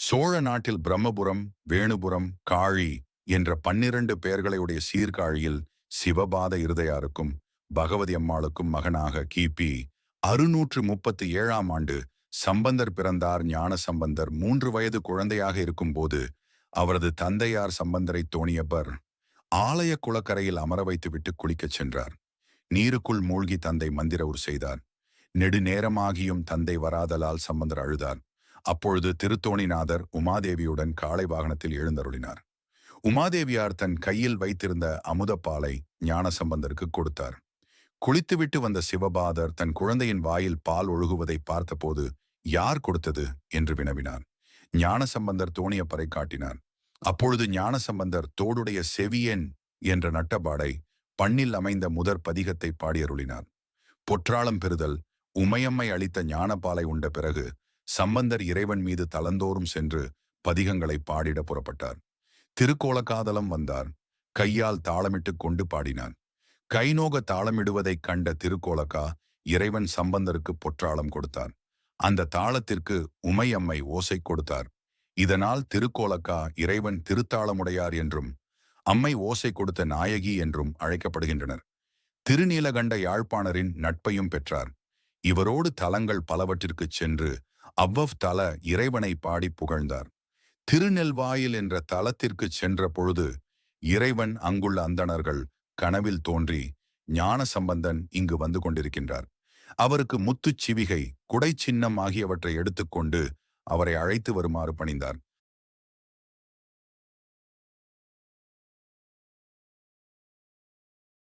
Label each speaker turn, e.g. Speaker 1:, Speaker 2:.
Speaker 1: சோழ நாட்டில் பிரம்மபுரம் வேணுபுரம் காழி என்ற பன்னிரண்டு பெயர்களையுடைய சீர்காழியில் சிவபாத இருதயாருக்கும் பகவதி அம்மாளுக்கும் மகனாக கிபி அறுநூற்று முப்பத்தி ஏழாம் ஆண்டு சம்பந்தர் பிறந்தார் ஞான சம்பந்தர். மூன்று வயது குழந்தையாக இருக்கும்போது அவரது தந்தையார் சம்பந்தரை தோணியப்பர் ஆலய குளக்கரையில் அமர வைத்துவிட்டு குளிக்கச் சென்றார். நீருக்குள் மூழ்கி தந்தை மந்திர உரு செய்தார். நெடுநேரமாகியும் தந்தை வராதலால் சம்பந்தர் அழுதார். அப்பொழுது திருத்தோணிநாதர் உமாதேவியுடன் காளை வாகனத்தில் எழுந்தருளினார். உமாதேவியார் தன் கையில் வைத்திருந்த அமுதப்பாலை ஞானசம்பந்தருக்கு கொடுத்தார். குளித்துவிட்டு வந்த சிவபாதர் தன் குழந்தையின் வாயில் பால் ஒழுகுவதை பார்த்தபோது யார் கொடுத்தது? என்று வினவினார். ஞானசம்பந்தர் தோணியப்பரை காட்டினார். அப்பொழுது ஞானசம்பந்தர் தோடுடைய செவியன் என்ற நட்டபாடை பண்ணில் அமைந்த முதற் பதிகத்தை பாடியருளினார். பொற்றாளம் பெறுதல் உமையம்மை அளித்த ஞானபாலை உண்ட பிறகு சம்பந்தர் இறைவன் மீது தளந்தோறும் சென்று பதிகங்களை பாடிட புறப்பட்டார். திருக்கோலக்காதலம் வந்தார். கையால் தாளமிட்டு கொண்டு பாடினார் கைநோக தாளமிடுவதைக் கண்ட திருக்கோலக்கா இறைவன் சம்பந்தருக்கு பொற்றாளம் கொடுத்தார் அந்த தாளத்திற்கு உமையம்மை ஓசை கொடுத்தார். இதனால் திருக்கோலக்கா இறைவன் திருத்தாளமுடையார் என்றும் அம்மை ஓசை கொடுத்த நாயகி என்றும் அழைக்கப்படுகின்றனர். திருநீலகண்ட யாழ்ப்பாணரின் நட்பையும் பெற்றார். இவரோடு தலங்கள் பலவற்றிற்குச் சென்று அவ்வவ் தல இறைவனை பாடி புகழ்ந்தார். திருநெல்வாயில் என்ற தலத்திற்கு சென்ற பொழுது இறைவன் அங்குள்ள அந்தணர்கள் கனவில் தோன்றி ஞான சம்பந்தன் இங்கு வந்து கொண்டிருக்கின்றார். அவருக்கு முத்துச் சிவிகை குடை சின்னம் ஆகியவற்றை எடுத்துக்கொண்டு அவரை அழைத்து வருமாறு பணிந்தார்.